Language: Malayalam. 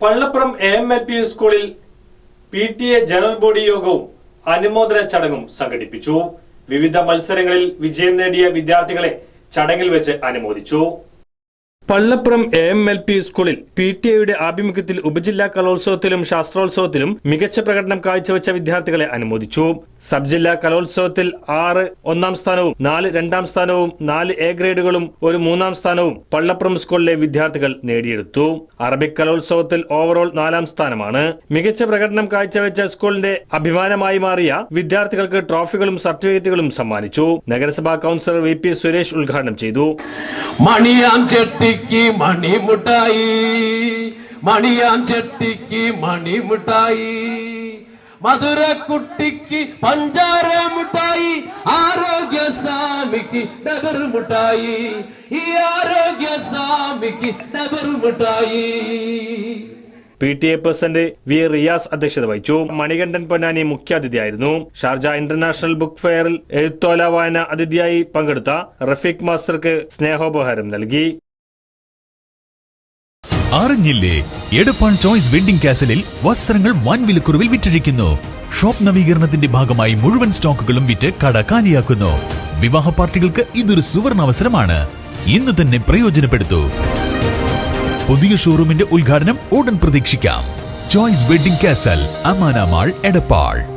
Pallappuram A M L P സ്കൂളിൽ P T A general body യോഗവും അനുമോദന ചടങ്ങും സംഘടിപ്പിച്ചു. വിവിധ മത്സരങ്ങളിൽ വിജയം നേടിയ വിദ്യാർത്ഥികളെ ചടങ്ങിൽ വെച്ച് അനുമോദിച്ചു. Pallappuram A M L P സ്കൂളിൽ പി ടി എയുടെ ആഭിമുഖ്യത്തിൽ ഉപജില്ലാ കലോത്സവത്തിലും ശാസ്ത്രോത്സവത്തിലും മികച്ച പ്രകടനം കാഴ്ചവെച്ച വിദ്യാർത്ഥികളെ അനുമോദിച്ചു. സബ് ജില്ലാ കലോത്സവത്തിൽ ആറ് ഒന്നാം സ്ഥാനവും നാല് രണ്ടാം സ്ഥാനവും നാല് എ ഗ്രേഡുകളും ഒരു മൂന്നാം സ്ഥാനവും പള്ളപ്പുറം സ്കൂളിലെ വിദ്യാർത്ഥികൾ നേടിയെടുത്തു. അറബിക് കലോത്സവത്തിൽ ഓവറോൾ നാലാം സ്ഥാനമാണ്. മികച്ച പ്രകടനം കാഴ്ചവെച്ച സ്കൂളിന്റെ അഭിമാനമായി മാറിയ വിദ്യാർത്ഥികൾക്ക് ട്രോഫികളും സർട്ടിഫിക്കറ്റുകളും സമ്മാനിച്ചു. നഗരസഭാ കൌൺസിലർ വി പി സുരേഷ് ഉദ്ഘാടനം ചെയ്തു. മണിയാം ചെട്ടിക്ക് മണിമുട്ടായി മണിയാം ചെട്ടിക്ക് മണിമുട്ടായി. മധുര കുട്ടിക്ക് പഞ്ചാര മുട്ടായി ആരോഗ്യ സ്വാമിക്ക് ഡബർ മുട്ടായി. ഈ ആരോഗ്യ സ്വാമിക്ക് ഡബർ മുട്ടായി. P T A president V Riyas അധ്യക്ഷത വഹിച്ചു. മണികണ്ഠൻ പൊന്നാനി മുഖ്യാതിഥിയായിരുന്നു. ഷാർജ ഇന്റർനാഷണൽ ബുക്ക് ഫെയറിൽ എഴുത്തോല വായന അതിഥിയായി പങ്കെടുത്ത റഫീഖ് മാസ്റ്റർക്ക് സ്നേഹോപഹാരം നൽകി. അറിഞ്ഞില്ലേ? എടപ്പാൾ ചോയ്സ് വെഡിംഗ് കാസലിൽ വസ്ത്രങ്ങൾ വൻ വിലക്കുറവിൽ വിറ്റഴിക്കുന്നു ഷോപ്പ് നവീകരണത്തിന്റെ ഭാഗമായി മുഴുവൻ സ്റ്റോക്കുകളും വിറ്റ് കട കാലിയാക്കുന്നു. വിവാഹ പാർട്ടികൾക്ക് ഇതൊരു സുവർണ അവസരമാണ്. ഇന്ന് തന്നെ പ്രയോജനപ്പെടുത്തൂ. പുതിയ ഷോറൂമിന്റെ ഉദ്ഘാടനം ഉടൻ പ്രതീക്ഷിക്കാം. ചോയ്സ് വെഡിംഗ് കാസൽ അമാനാമാൾ എടപ്പാൾ.